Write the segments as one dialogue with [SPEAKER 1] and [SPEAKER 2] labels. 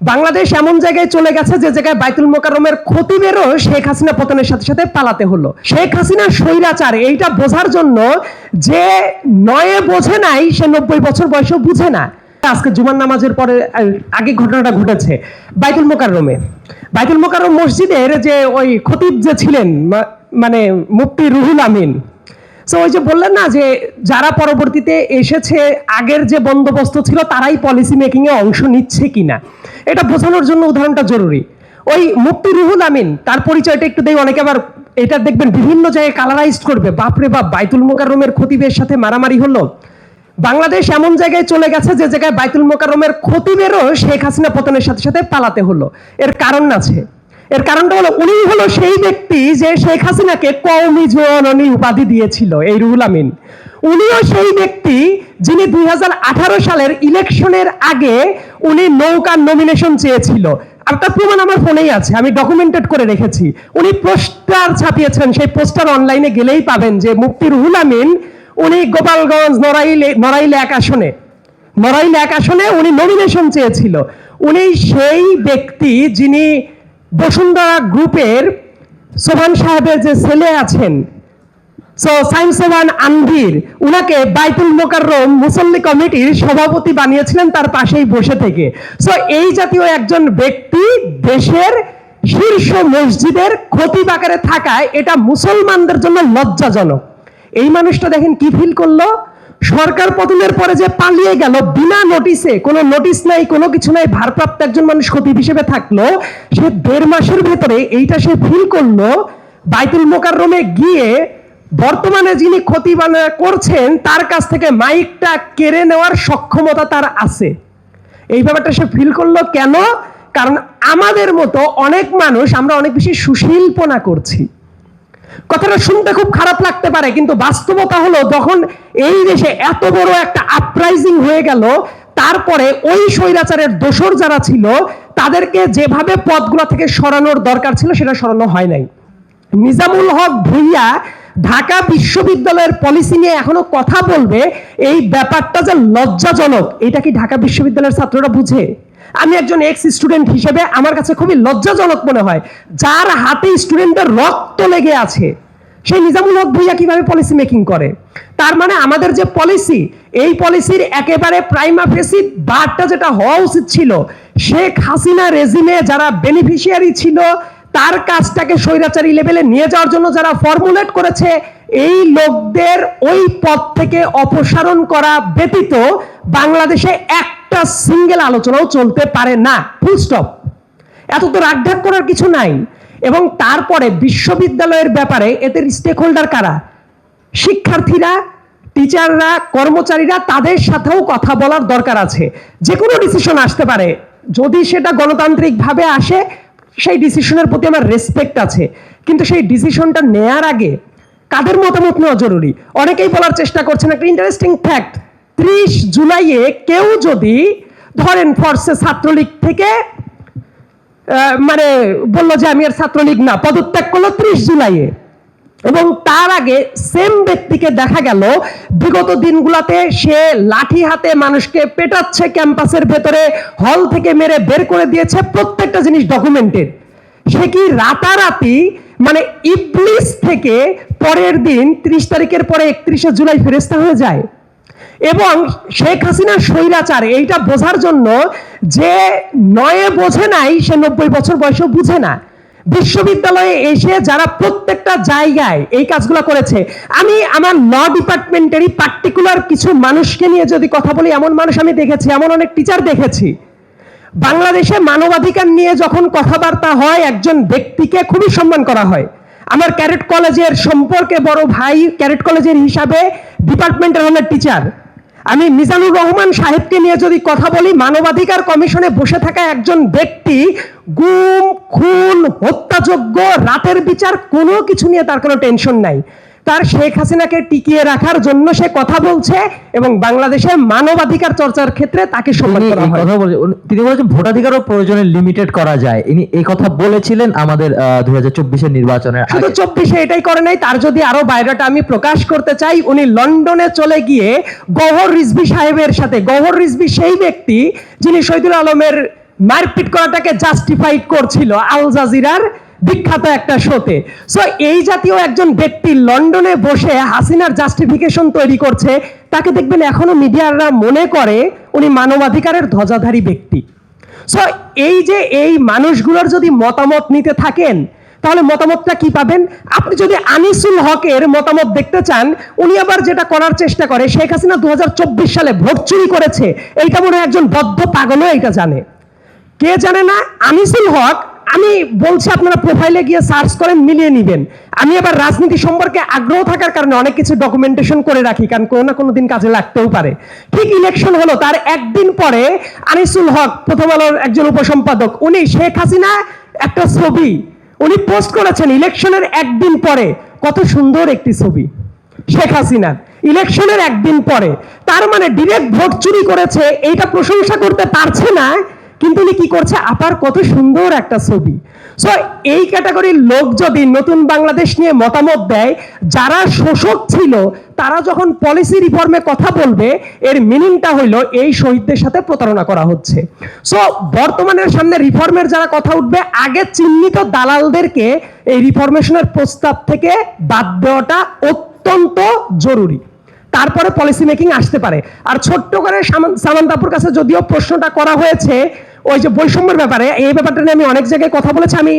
[SPEAKER 1] বাংলাদেশ এমন জায়গায় চলে গেছে যে জায়গায় বাইতুল মোকাররমের খতিবেরও শেখ হাসিনা পতনের সাথে সাথে পালাতে হলো। শেখ হাসিনা স্বৈরাচার, এইটা বোঝার জন্য যে নয়ে বোঝে নাই, সে নব্বই বছর বয়সেও বুঝে না। আজকে জুমার নামাজের পরে আগে ঘটনাটা ঘটেছে বাইতুল মোকাররমে। বাইতুল মোকাররম মসজিদের যে ওই খতিব যে ছিলেন মানে মুফতি রুহুল আমিন তো ওই যে বললেন না যে যারা পরবর্তীতে এসেছে, আগের যে বন্দোবস্ত ছিল, তারাই পলিসি মেকিং এ অংশ নিচ্ছে কিনা? এটা বোঝানোর জন্য উদাহরণটা জরুরি। ওই মুফতি রুহুল আমিন, তার পরিচয়টা একটু দেই, অনেকে আবার এটা দেখবেন বিভিন্ন জায়গায় কালারাইজড করবে। বাপরে বাপ, বাইতুল মোকাররমের খতিবের সাথে মারামারি হলো। বাংলাদেশ এমন জায়গায় চলে গেছে, যে জায়গায় বাইতুল মোকাররমের খতিবেরও শেখ হাসিনা পতনের সাথে সাথে পালাতে হলো। এর কারণ আছে। এর কারণটা হলো, উনি হলো সেই ব্যক্তি যে শেখ হাসিনাকে কওমি জননী উপাধি দিয়েছিল, এই রুহুল আমিন। উনিও সেই ব্যক্তি যিনি দুই হাজার আঠারো সালের ইলেকশনের আগে উনি নৌকার নমিনেশন চেয়েছিল। আর তার প্রমাণ আমার ফোনেই আছে, আমি ডকুমেন্টেড করে রেখেছি। উনি পোস্টার ছাপিয়েছেন, সেই পোস্টার অনলাইনে গেলেই পাবেন যে মুক্তি রুহুল আমিন উনি গোপালগঞ্জ নড়াইলে, নড়াইল এক আসনে। নড়াইল এক আসনে উনি নমিনেশন চেয়েছিল। উনি সেই ব্যক্তি যিনি বসুন্ধরা গ্রুপের সোহান সাহেবের যে ছেলে আছেন, সো সাইন্সেবান আনভির, উনাকে বাইতুল মোকাররম মুসল্লি কমিটির সভাপতি বানিয়েছিলেন তার পাশেই বসে থেকে। সো এই জাতীয় একজন ব্যক্তি দেশের শীর্ষ মসজিদের ক্ষতি আকারে থাকায় এটা মুসলমানদের জন্য লজ্জাজনক। এই মানুষটা দেখেন কি ফিল করল? সরকার পতনের পরে যে পালিয়ে গেল বিনা নোটিসে কোনো নোটিস নাই, কোনো কিছু নাই, ভারপ্রাপ্ত একজন মানুষ খতিব হিসেবে থাকল, সে দেড় মাসের ভেতরে এইটা সে ফিল করল, বাইতুল মোকাররমে গিয়ে বর্তমানে যিনি ক্ষতিবানা করছেন, তার কাছ থেকে মাইকটা কেড়ে নেওয়ার সক্ষমতা তার আছে। এই ব্যাপারটা সে ফিল করল কেন? কারণ আমাদের মতো অনেক মানুষ আমরা অনেক বেশি সুশীলপনা করছি। কথাটা শুনতে খুব খারাপ লাগতে পারে, কিন্তু বাস্তবতা হলো যখন এই দেশে এত বড় একটা আপরাইজিং হয়ে গেল, তারপরে ওই স্বৈরাচারের দোষর যারা ছিল, তাদেরকে যেভাবে পদগুলো থেকে সরানোর দরকার ছিল, সেটা সরানো হয় নাই। নিজামুল হক ভুইয়া ঢাকা বিশ্ববিদ্যালয়ের পলিসি নিয়ে এখনও কথা বলবে, এই ব্যাপারটা যে লজ্জাজনক, এটা কি ঢাকা বিশ্ববিদ্যালয়ের ছাত্ররা বুঝে? আমি একজন এক্স স্টুডেন্ট হিসেবে আমার কাছে খুবই লজ্জাজনক মনে হয়, যার হাতে স্টুডেন্টের রক্ত লেগে আছে সেই নিজামুল হক ভুইয়া কীভাবে পলিসি মেকিং করে? তার মানে আমাদের যে পলিসি এই পলিসির একেবারে প্রাইমা ফেসি বারটা যেটা হওয়া উচিত ছিল, শেখ হাসিনা রেজিমে যারা বেনিফিশিয়ারি ছিল তার কাজটাকে স্বৈরাচারী লেভেলে নিয়ে যাওয়ার জন্য যারা ফর্মুলেট করেছে, এই লোকদের ওই পদ থেকে অপসারণ করা ব্যতীত বাংলাদেশে একটা সিঙ্গেল আলোচনাও চলতে পারে না। ফুল স্টপ এত তো রাগঢাক করার কিছু নাই। এবং তারপরে বিশ্ববিদ্যালয়ের ব্যাপারে এদের স্টেক হোল্ডার কারা? শিক্ষার্থীরা টিচাররা কর্মচারীরা, তাদের সাথেও কথা বলার দরকার আছে। যে কোনো ডিসিশন আসতে পারে। যদি সেটা গণতান্ত্রিকভাবে আসে সেই ডিসিশনের প্রতি আমার রেসপেক্ট আছে। কিন্তু সেই ডিসিশনটা নেয়ার আগে কাদের মতামত নেওয়া জরুরি? অনেকেই বলার চেষ্টা করছেন একটা ইন্টারেস্টিং ফ্যাক্ট ত্রিশ জুলাইয়ে কেউ যদি ধরেন ফর্সে ছাত্রলীগ থেকে মানে বলল যে আমি আর ছাত্রলীগ না, পদত্যাগ করল ত্রিশ জুলাইয়ে। এবং তার আগে সেম ব্যক্তিকে দেখা গেল। বিগত দিনগুলোতে সে লাঠি হাতে মানুষকে পেটাচ্ছে ক্যাম্পাসের ভেতরে, হল থেকে মেরে বের করে দিয়েছে প্রত্যেকটা জিনিস ডকুমেন্টেড সে কি রাতারাতি মানে ইবলিস থেকে পরের দিন ত্রিশ তারিখের পরে একত্রিশে জুলাই ফেরেস্তা হয়ে যায়? এবং শেখ হাসিনার স্বৈরাচার, এইটা বোঝার জন্য যে নয়ে বোঝে নাই, সে নব্বই বছর বয়সেও বুঝে না। বিশ্ববিদ্যালয়ে এসে যারা প্রত্যেকটা জায়গায় এই কাজগুলো করেছে, আমি আমার ল ডিপার্টমেন্টেরই পার্টিকুলার কিছু মানুষকে নিয়ে যদি কথা বলি, এমন মানুষ আমি দেখেছি, এমন অনেক টিচার দেখেছি। বাংলাদেশে মানবাধিকার নিয়ে যখন কথাবার্তা হয়, একজন ব্যক্তিকে খুবই সম্মান করা হয়। আমার ক্যারেট কলেজের সম্পর্কে বড় ভাই ক্যারেট কলেজের হিসাবে ডিপার্টমেন্টের হলের টিচার আমি মিজানুর রহমান সাহেবকে নিয়ে যদি কথা বলি, মানবাধিকার কমিশনে বসে থাকা একজন ব্যক্তি গুম, খুন, হত্যাযোগ্য, রাতের বিচার কোনো কিছু নিয়ে তার কোনো টেনশন নাই। তার শেখ হাসিনাকে টিকিয়ে রাখার জন্য সে কথা বলছে এবং বাংলাদেশে মানবাধিকার চর্চার ক্ষেত্রে তাকে সম্মান করা হয়
[SPEAKER 2] কথা বলে উনি- তিনি বলেছেন ভোটাধিকারও প্রয়োজনে লিমিটেড করা যায় ইনি এই কথা বলেছিলেন আমাদের দুই হাজার চব্বিশের নির্বাচনের
[SPEAKER 1] শুধু
[SPEAKER 2] আগে।
[SPEAKER 1] চব্বিশে এটাই করে নাই তার যদি আরও বায়োডাটা আমি প্রকাশ করতে চাই উনি লন্ডনে চলে গিয়ে গহর রিজভি সাহেবের সাথে গহর রিজভি সেই ব্যক্তি যিনি শহীদুল আলমের মারপিট করাটাকে জাস্টিফাইড করছিল আল জাজিরার বিখ্যাত একটা শোতে। সো এই জাতীয় একজন ব্যক্তি লন্ডনে বসে হাসিনার জাস্টিফিকেশন তৈরি করছে, তাকে দেখবেন এখনও মিডিয়াররা মনে করে উনি মানবাধিকারের ধ্বজাধারী ব্যক্তি। সো এই যে এই মানুষগুলোর যদি মতামত নিতে থাকেন, তাহলে মতামতটা কি পাবেন? আপনি যদি আনিসুল হকের মতামত দেখতে চান, উনি আবার যেটা করার চেষ্টা করে, শেখ হাসিনা দু হাজার চব্বিশ সালে ভোট চুরি করেছে, এইটা মনে হয় একজন বদ্ধ পাগলও এইটা জানে। কে জানে না? আনিসুল হক আমি বলছি আপনারা প্রোফাইলে গিয়ে সার্চ করেন, মিলিয়ে নেবেন। আমি আবার রাজনীতি সম্পর্কে আগ্রহ থাকার কারণে অনেক কিছু ডকুমেন্টেশন করে রাখি, কারণ কোনো না কোনো দিন কাজে লাগতেও পারে। ঠিক ইলেকশন হলো, তার একদিন পরে আনিসুল হক, প্রথম আলোর একজন উপসম্পাদক, উনি শেখ হাসিনা একটা ছবি, উনি পোস্ট করেছেন ইলেকশনের একদিন পরে। কত সুন্দর একটি ছবি, শেখ হাসিনার। ইলেকশনের একদিন পরে। তার মানে ডিরেক্ট ভোট চুরি করেছে, এইটা প্রশংসা করতে পারছে না কিন্তু উনি কি করছে? আপার কত সুন্দর একটা ছবি। সো এই ক্যাটাগরির লোক যদি নতুন বাংলাদেশ নিয়ে মতামত দেয়, যারা শোষক ছিল, তারা যখন পলিসি রিফর্মে কথা বলবে, এর মিনিংটা হইল এই শহীদদের সাথে প্রতারণা করা হচ্ছে। সো বর্তমানের সামনে রিফর্মের যারা কথা উঠবে, আগে চিহ্নিত দালালদেরকে এই রিফর্মেশনের প্রস্তাব থেকে বাদ দেওয়াটা অত্যন্ত জরুরি। তারপরে পলিসি মেকিং আসতে পারে। আর ছোট্ট করে সামান- সামান্তাপুর কাছে যদিও প্রশ্নটা করা হয়েছে ওই যে বৈষম্যের ব্যাপারে, এই ব্যাপারটা নিয়ে আমি অনেক জায়গায় কথা বলেছি, আমি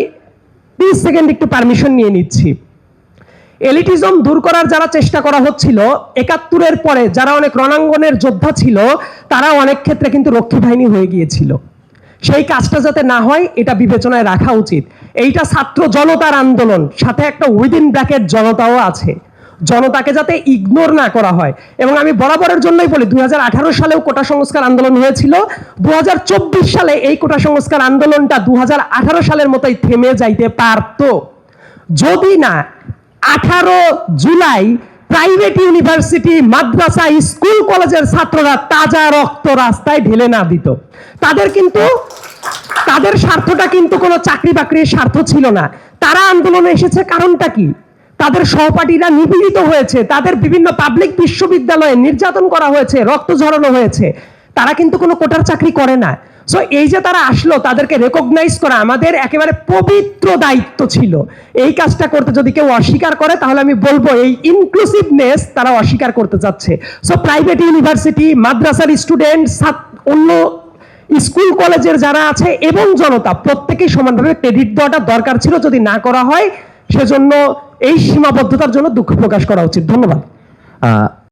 [SPEAKER 1] তিরিশ সেকেন্ড একটু পারমিশন নিয়ে নিচ্ছি। এলিটিজম দূর করার যারা চেষ্টা করা হচ্ছিল, একাত্তরের পরে যারা অনেক রণাঙ্গনের যোদ্ধা ছিল, তারা অনেক ক্ষেত্রে কিন্তু রক্ষী বাহিনী হয়ে গিয়েছিল। সেই কাজটা যাতে না হয়, এটা বিবেচনায় রাখা উচিত। এইটা ছাত্র জনতার আন্দোলন, সাথে একটা উইদিন ব্র্যাকেট জনতাও আছে। জনতাকে যাতে ইগনোর না করা হয়। এবং আমি বরাবরের জন্যই বলি, দুই হাজার আঠারো সালেও কোটা সংস্কার আন্দোলন হয়েছিল। দুহাজার চব্বিশ সালে এই কোটা সংস্কার আন্দোলনটা দুই হাজার আঠারো সালের মতোই থেমে যাইতে পারতো। যদি না, আঠারো জুলাই প্রাইভেট ইউনিভার্সিটি মাদ্রাসা স্কুল কলেজের ছাত্ররা তাজা রক্ত রাস্তায় ঢেলে না দিত। তাদের কিন্তু, তাদের স্বার্থটা কিন্তু কোনো চাকরি বাকরির স্বার্থ ছিল না। তারা আন্দোলনে এসেছে কারণটা কি? তাদের সহপাঠীরা নিপীড়িত হয়েছে। তাদের বিভিন্ন পাবলিক বিশ্ববিদ্যালয়ে নির্যাতন করা হয়েছে, রক্ত ঝরানো হয়েছে। তারা কিন্তু কোনো কোটার চাকরি করে না। সো এই যে তারা আসলো, তাদেরকে রেকগনাইজ করা আমাদের একেবারে পবিত্র দায়িত্ব ছিল। এই কাজটা করতে যদি কেউ অস্বীকার করে, তাহলে আমি বলব এই ইনক্লুসিভনেস তারা অস্বীকার করতে যাচ্ছে। সো প্রাইভেট ইউনিভার্সিটি মাদ্রাসার স্টুডেন্ট অন্য স্কুল, কলেজের যারা আছে এবং জনতা, প্রত্যেকেই সমানভাবে ক্রেডিট দেওয়াটা দরকার ছিল যদি না করা হয়, সেজন্য এই সীমাবদ্ধতার জন্য দুঃখ প্রকাশ করা উচিত। ধন্যবাদ।